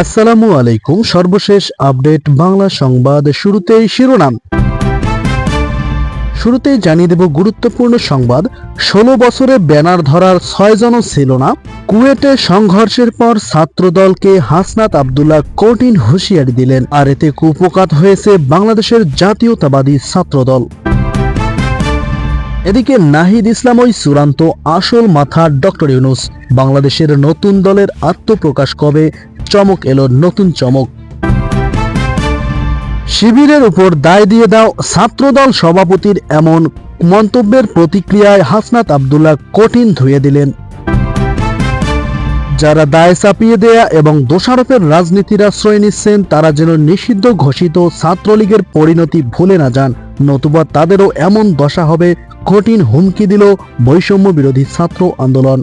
আসসালামু আলাইকুম। সর্বশেষ আপডেট বাংলা সংবাদ শুরুতেই শিরোনাম। শুরুতেই জানিয়ে দেব গুরুত্বপূর্ণ সংবাদ। ষোলো বছরে ব্যানার ধরার ছয়জনও ছিল না। কুয়েটে সংঘর্ষের পর ছাত্রদলকে হাসনাত আবদুল্লাহ কঠিন হুঁশিয়ারি দিলেন আর এতে কুপকাত হয়েছে বাংলাদেশের জাতীয়তাবাদী ছাত্রদল। এদিকে নাহিদ ইসলাম ওই চূড়ান্ত আসল মাথা ডক্টর ইউনুস। বাংলাদেশের নতুন দলের আত্মপ্রকাশ কবে চমক এলো, নতুন চমক। শিবিরের উপর দায় দিয়ে দাও ছাত্রদল সভাপতির এমন মন্তব্যের প্রতিক্রিয়ায় হাসনাত আবদুল্লাহ কঠিন ধুয়ে দিলেন। যারা দায় চাপিয়ে দেয়া এবং দোষারোপের রাজনীতির আশ্রয় নিচ্ছেন, তারা যেন নিষিদ্ধ ঘোষিত ছাত্রলীগের পরিণতি ভুলে না যান। নতুবা তাদেরও এমন দশা হবে, কঠিন হুমকি দিল বৈষম্য বিরোধী ছাত্র আন্দোলন।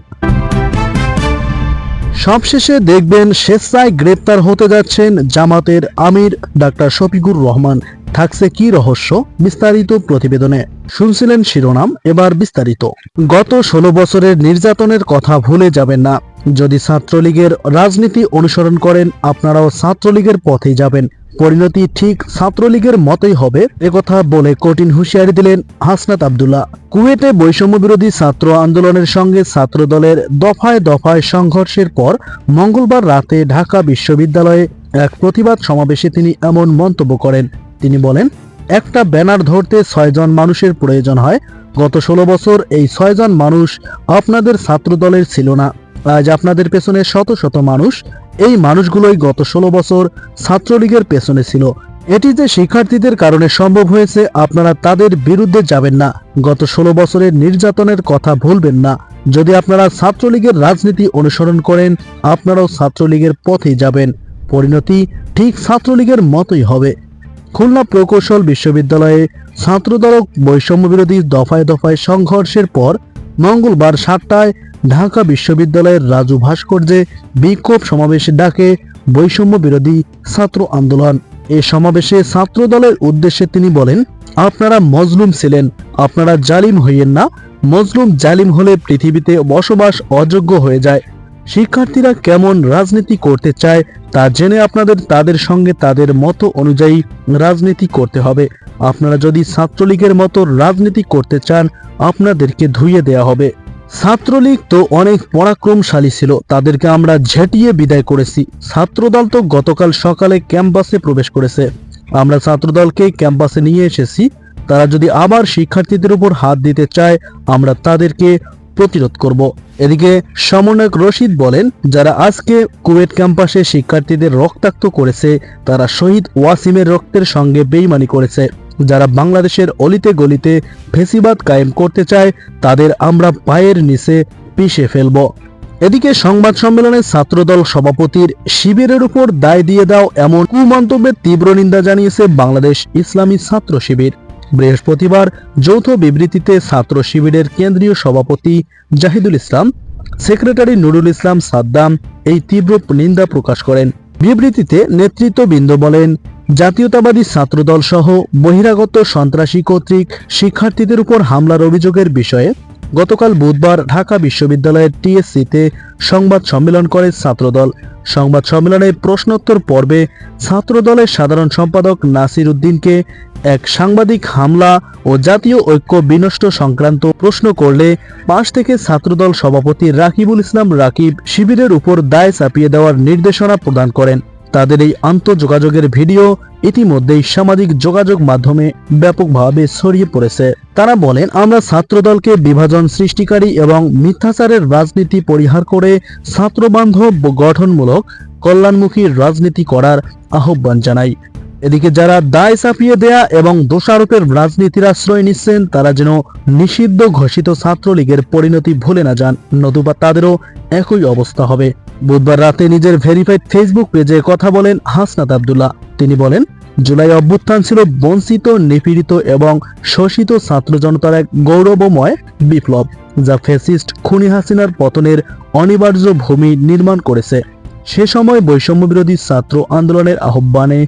সবশেষে দেখবেন স্বেচ্ছায় গ্রেপ্তার হতে যাচ্ছেন জামাতের আমির ডাক্তার শফিকুর রহমান। থাকছে কি রহস্য? বিস্তারিত প্রতিবেদনে। শুনছিলেন শিরোনাম, এবার বিস্তারিত। গত ষোলো বছরের নির্যাতনের কথা ভুলে যাবেন না। যদি ছাত্রলীগের রাজনীতি অনুসরণ করেন, আপনারাও ছাত্রলীগের পথেই যাবেন। পরিণতি ঠিক ছাত্রলীগের মতোই হবে একথা বলে কঠিন হুঁশিয়ারি দিলেন হাসনাত আবদুল্লাহ। কুয়েতে বৈষম্য বিরোধী ছাত্র আন্দোলনের সঙ্গে ছাত্র দলের দফায় দফায় সংঘর্ষের পর মঙ্গলবার রাতে ঢাকা বিশ্ববিদ্যালয়ে এক প্রতিবাদ সমাবেশে তিনি এমন মন্তব্য করেন। তিনি বলেন, একটা ব্যানার ধরতে ছয়জন মানুষের প্রয়োজন হয়। গত ষোলো বছর এই ছয়জন মানুষ আপনাদের ছাত্রদলের ছিল না। আজ আপনাদের পেছনে শত শত মানুষ। এই মানুষগুলোই গত ষোলো বছর ছাত্রলীগের পেছনে ছিল। এটি যে শিক্ষার্থীদের কারণে সম্ভব হয়েছে, আপনারা তাদের বিরুদ্ধে যাবেন না। গত ষোলো বছরের নির্যাতনের কথা ভুলবেন না। যদি আপনারা ছাত্রলীগের রাজনীতি অনুসরণ করেন, আপনারাও ছাত্রলীগের পথে যাবেন। পরিণতি ঠিক ছাত্রলীগের মতোই হবে। খুলনা প্রকৌশল বিশ্ববিদ্যালয়ে ছাত্রদল বৈষম্য বিরোধী দফায় দফায় সংঘর্ষের পর মঙ্গলবার সাতটায় ঢাকা বিশ্ববিদ্যালয়ের রাজু ভাস্কর্যে বিক্ষোভ সমাবেশে ডাকে বৈষম্য বিরোধী ছাত্র আন্দোলন। এ সমাবেশে ছাত্র দলের উদ্দেশ্যে তিনি বলেন, আপনারা মজলুম ছিলেন, আপনারা জালিম হইয়েন না। মজলুম জালিম হলে পৃথিবীতে বসবাস অযোগ্য হয়ে যায়। শিক্ষার্থীরা কেমন রাজনীতি করতে চায় তা জেনে আপনাদের তাদের সঙ্গে তাদের মতো অনুযায়ী রাজনীতি করতে হবে। আপনারা যদি ছাত্রলীগের মতো রাজনীতি করতে চান, আপনাদেরকে ধুইয়ে দেয়া হবে। ছাত্রলীগ তো অনেক পরাক্রমশালী ছিল, তাদেরকে আমরা ঝেঁটিয়ে বিদায় করেছি। ছাত্রদল তো গতকাল সকালে ক্যাম্পাসে প্রবেশ করেছে। আমরা ছাত্রদলকে ক্যাম্পাসে নিয়ে এসেছি। তারা যদি আবার শিক্ষার্থীদের উপর হাত দিতে চায়, আমরা তাদেরকে প্রতিরোধ করব। এদিকে সমন্বয়ক রশিদ বলেন, যারা আজকে কুয়েট ক্যাম্পাসে শিক্ষার্থীদের রক্তাক্ত করেছে, তারা শহীদ ওয়াসিমের রক্তের সঙ্গে বেইমানি করেছে। যারা বাংলাদেশের অলিতে গলিতে ফেসিবাদ কায়েম করতে চায়, তাদের আমরা পায়ের নিচে পিষে ফেলব। এদিকে সংবাদ সম্মেলনে ছাত্রদল সভাপতির শিবিরের উপর দায় দিয়ে দাও এমন কুমন্তব্যের তীব্র নিন্দা জানিয়েছে বাংলাদেশ ইসলামী ছাত্র শিবির। বৃহস্পতিবার যৌথ বিবৃতিতে ছাত্র শিবিরের কেন্দ্রীয় সভাপতি জাহিদুল ইসলাম, সেক্রেটারি নুরুল ইসলাম সাদ্দাম এই তীব্র নিন্দা প্রকাশ করেন। বিবৃতিতে নেতৃত্ববৃন্দ বলেন, জাতীয়তাবাদী ছাত্রদল সহ বহিরাগত সন্ত্রাসী কর্তৃক শিক্ষার্থীদের উপর হামলার অভিযোগের বিষয়ে গতকাল বুধবার ঢাকা বিশ্ববিদ্যালয়ের টিএসসিতে সংবাদ সম্মেলন করে ছাত্রদল। সংবাদ সম্মেলনে প্রশ্নোত্তর পর্বে ছাত্রদলের সাধারণ সম্পাদক নাসির উদ্দিনকে এক সাংবাদিক হামলা ও জাতীয় ঐক্য বিনষ্ট সংক্রান্ত প্রশ্ন করলে পাশ থেকে ছাত্রদল সভাপতি রাকিবুল ইসলাম রাকিব শিবিরের উপর দায় চাপিয়ে দেওয়ার নির্দেশনা প্রদান করেন। তাদের এই আন্তঃযোগাযোগের ভিডিও ইতিমধ্যেই সামাজিক যোগাযোগ মাধ্যমে ব্যাপকভাবে ছড়িয়ে পড়েছে। তারা বলেন, আমরা ছাত্রদলকে বিভাজন সৃষ্টিকারী এবং মিথ্যাচারের রাজনীতি পরিহার করে ছাত্রবান্ধব গঠনমূলক কল্যাণমুখী রাজনীতি করার আহ্বান জানাই। এদিকে যারা দায় চাপিয়ে দেয়া এবং দোষারোপের রাজনীতির আশ্রয় নিচ্ছেন, তারা যেন নিষিদ্ধ ঘোষিত ছাত্রলীগের পরিণতি ভুলে না যান, নতুবা তাদেরও একই অবস্থা হবে। বুধবার রাতে নিজের ভেরিফাইড ফেসবুক পেজে কথা বলেন হাসনাত আবদুল্লাহ। তিনি বলেন, জুলাই অভ্যুত্থান ছিল বঞ্চিত, নিপীড়িত এবং শোষিত ছাত্র জনতার এক গৌরবময় বিপ্লব, যা ফেসিস্ট খুনি হাসিনার পতনের অনিবার্য ভূমি নির্মাণ করেছে। সে সময় বৈষম্য বিরোধী ছাত্র আন্দোলনের আহ্বানে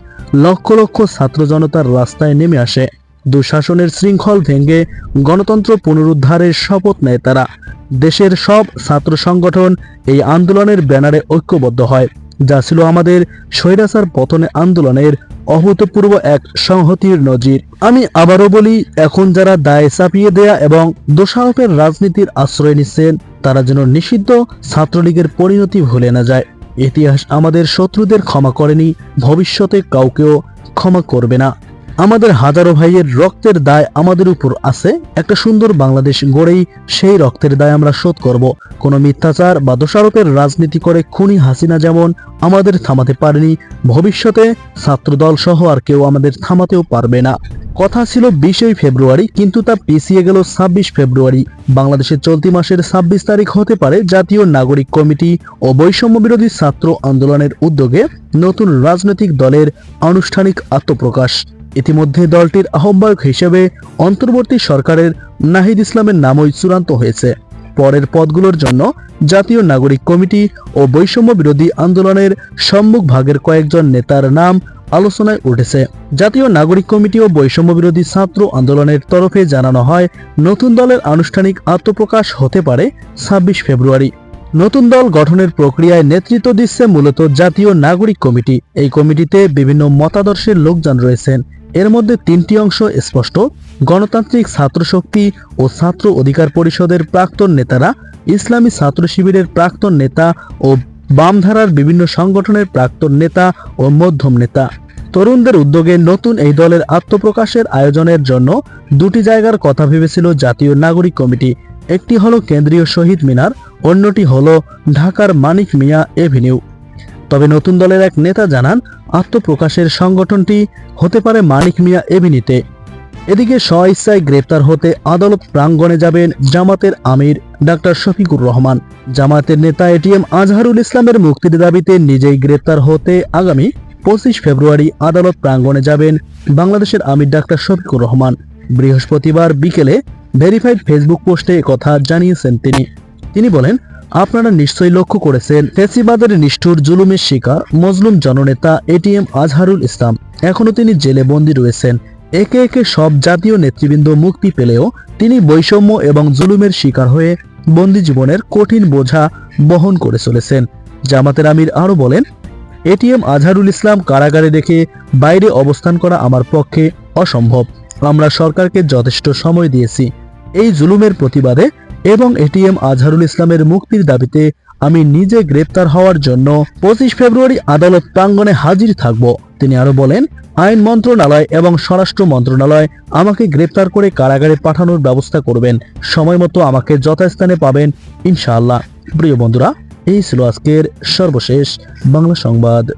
লক্ষ লক্ষ ছাত্র জনতার রাস্তায় নেমে আসে। দুঃশাসনের শৃঙ্খল ভেঙে গণতন্ত্র পুনরুদ্ধারের শপথ নেয় তারা। দেশের সব ছাত্র সংগঠন এই আন্দোলনের ব্যানারে ঐক্যবদ্ধ হয়, যা ছিল আমাদের স্বৈরাচার পতনে আন্দোলনের অভূতপূর্ব এক সংহতির নজির। আমি আবারও বলি, এখন যারা দায় চাপিয়ে দেয়া এবং দোষারোপের রাজনীতির আশ্রয় নিচ্ছেন, তারা যেন নিষিদ্ধ ছাত্রলীগের পরিণতি ভুলে না যায়। ইতিহাস আমাদের শত্রুদের ক্ষমা করেনি ভবিষ্যতে কাউকেও ক্ষমা করবে না। আমাদের হাজারো ভাইয়ের রক্তের দায় আমাদের উপর আছে। একটা সুন্দর বাংলাদেশ গড়েই সেই রক্তের দায় আমরা শোধ করব। কোনো মিথ্যাচার বা দোষারোপের রাজনীতি করে খুনি হাসিনা যেমন আমাদের থামাতে পারেনি, ভবিষ্যতে ছাত্রদল সহ আর কেউ আমাদের থামাতেও পারবে না। কথা ছিল বিশই ফেব্রুয়ারি, কিন্তু তা পিছিয়ে গেল ছাব্বিশ ফেব্রুয়ারি। বাংলাদেশের চলতি মাসের ছাব্বিশ তারিখ হতে পারে জাতীয় নাগরিক কমিটি ও বৈষম্য বিরোধী ছাত্র আন্দোলনের উদ্যোগে নতুন রাজনৈতিক দলের আনুষ্ঠানিক আত্মপ্রকাশ। ইতিমধ্যে দলটির আহ্বায়ক হিসেবে অন্তর্বর্তী সরকারের নাহিদ ইসলামের নামই চূড়ান্ত হয়েছে। পরের পদগুলোর জন্য জাতীয় নাগরিক কমিটি ও বৈষম্য বিরোধী আন্দোলনের সম্মুখ ভাগের কয়েকজন নেতার নাম আলোচনায় উঠেছে। জাতীয় নাগরিক কমিটি ও বৈষম্য বিরোধী ছাত্র আন্দোলনের তরফে জানানো হয়, নতুন দলের আনুষ্ঠানিক আত্মপ্রকাশ হতে পারে ছাব্বিশ ফেব্রুয়ারি। নতুন দল গঠনের প্রক্রিয়ায় নেতৃত্ব দিচ্ছে মূলত জাতীয় নাগরিক কমিটি। এই কমিটিতে বিভিন্ন মতাদর্শের লোকজন রয়েছেন। এর মধ্যে তিনটি অংশ স্পষ্ট। গণতান্ত্রিক ছাত্র শক্তি ও ছাত্র অধিকার পরিষদের প্রাক্তন নেতারা, ইসলামী ছাত্র শিবিরের প্রাক্তন নেতা ও বামধারার বিভিন্ন সংগঠনের প্রাক্তন নেতা ও মধ্যম নেতা। তরুণদের উদ্যোগে নতুন এই দলের আত্মপ্রকাশের আয়োজনের জন্য দুটি জায়গার কথা ভেবেছিল জাতীয় নাগরিক কমিটি। একটি হলো কেন্দ্রীয় শহীদ মিনার, অন্যটি হলো ঢাকার মানিক মিয়া এভিনিউ। তবে নতুন দলের এক নেতা জানান, আত্মপ্রকাশের সংগঠনটি হতে পারে মানিক মিয়া এভিনিতে। এদিকে স্বইচ্ছায় গ্রেপ্তার হতে আদালত প্রাঙ্গণে যাবেন জামাতের আমির ডাক্তার শফিকুর রহমান। জামাতের নেতা এটিএম আজহারুল ইসলামের মুক্তির দাবিতে নিজেই গ্রেপ্তার হতে আগামী পঁচিশ ফেব্রুয়ারি আদালত প্রাঙ্গণে যাবেন বাংলাদেশের আমির ডাক্তার শফিকুর রহমান। বৃহস্পতিবার বিকেলে ভেরিফাইড ফেসবুক পোস্টে কথা জানিয়েছেন তিনি। তিনি বলেন আপনারা নিশ্চয়ই লক্ষ্য করেছেন, ফেসিবাদের নিষ্ঠুর জুলুমের শিকার মজলুম জননেতা এটিএম আজহারুল ইসলাম। এখনও তিনি জেলে বন্দী রয়েছেন। একে একে সব জাতীয় নেতৃবৃন্দ মুক্তি পেলেও তিনি বৈষম্য এবং জুলুমের শিকার হয়ে বন্দি জীবনের কঠিন বোঝা বহন করে চলেছেন। জামাতের আমির আরও বলেন এটিএম আজহারুল ইসলাম কারাগারে রেখে বাইরে অবস্থান করা আমার পক্ষে অসম্ভব। আমরা সরকারকে যথেষ্ট সময় দিয়েছি। এই জুলুমের প্রতিবাদে এবং এটিএম আজহারুল ইসলামের মুক্তির দাবিতে আমি নিজে গ্রেপ্তার হওয়ার জন্য পঁচিশ ফেব্রুয়ারি আদালত প্রাঙ্গণে হাজির থাকব। তিনি আরও বলেন, আইন মন্ত্রণালয় এবং স্বরাষ্ট্র মন্ত্রণালয় আমাকে গ্রেপ্তার করে কারাগারে পাঠানোর ব্যবস্থা করবেন। সময় মতো আমাকে যথাস্থানে পাবেন, ইনশাআল্লাহ। প্রিয় বন্ধুরা, এই ছিল আজকের সর্বশেষ বাংলা সংবাদ।